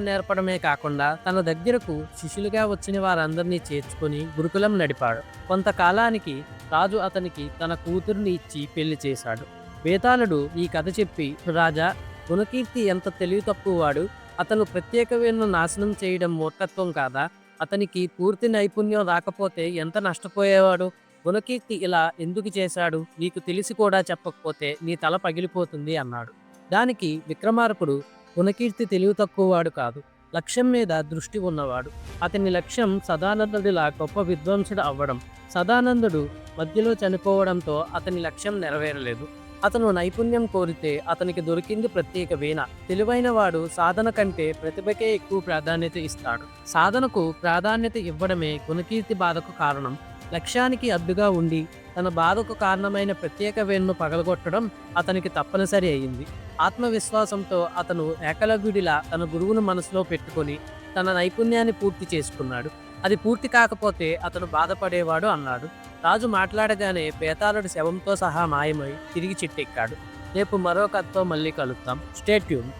నేర్పడమే కాకుండా తన దగ్గరకు శిష్యులుగా వచ్చిన వారందరినీ చేర్చుకొని గురుకులం నడిపాడు. కొంతకాలానికి రాజు అతనికి తన కూతుర్ని ఇచ్చి పెళ్ళి చేశాడు. వేతాళుడు ఈ కథ చెప్పి రాజా గుణకీర్తి ఎంత తెలివి తక్కువవాడు. అతను ప్రత్యేకమైన నాశనం చేయడం మూర్ఖత్వం కాదా? అతనికి పూర్తి నైపుణ్యం రాకపోతే ఎంత నష్టపోయేవాడు? గుణకీర్తి ఇలా ఎందుకు చేశాడు? నీకు తెలిసి కూడా చెప్పకపోతే నీ తల పగిలిపోతుంది అన్నాడు. దానికి విక్రమార్కుడు గుణకీర్తి తెలివి తక్కువవాడు కాదు. లక్ష్యం మీద దృష్టి ఉన్నవాడు. అతని లక్ష్యం సదానందుడిలా గొప్ప విద్వాంసుడు అవ్వడం. సదానందుడు మధ్యలో చనిపోవడంతో అతని లక్ష్యం నెరవేరలేదు. అతను నైపుణ్యం కోరితే అతనికి దొరికింది ప్రత్యేక వీణ. తెలివైన వాడు సాధన కంటే ప్రతిభకే ఎక్కువ ప్రాధాన్యత ఇస్తాడు. సాధనకు ప్రాధాన్యత ఇవ్వడమే గుణకీర్తి బాధకు కారణం. లక్ష్యానికి అడ్డుగా ఉండి తన బాధకు కారణమైన ప్రత్యేక వేణును పగలగొట్టడం అతనికి తప్పనిసరి అయింది ఆత్మవిశ్వాసంతో అతను ఏకలవ్యుడిలా తన గురువును మనసులో పెట్టుకొని తన నైపుణ్యాన్ని పూర్తి చేసుకున్నాడు. అది పూర్తి కాకపోతే అతను బాధపడేవాడు అన్నాడు. రాజు మాట్లాడగానే బేతాళుడి శవంతో సహా మాయమై తిరిగి చిట్టెక్కాడు. రేపు మరో కథతో మళ్ళీ కలుద్దాం. స్టేట్యూన్.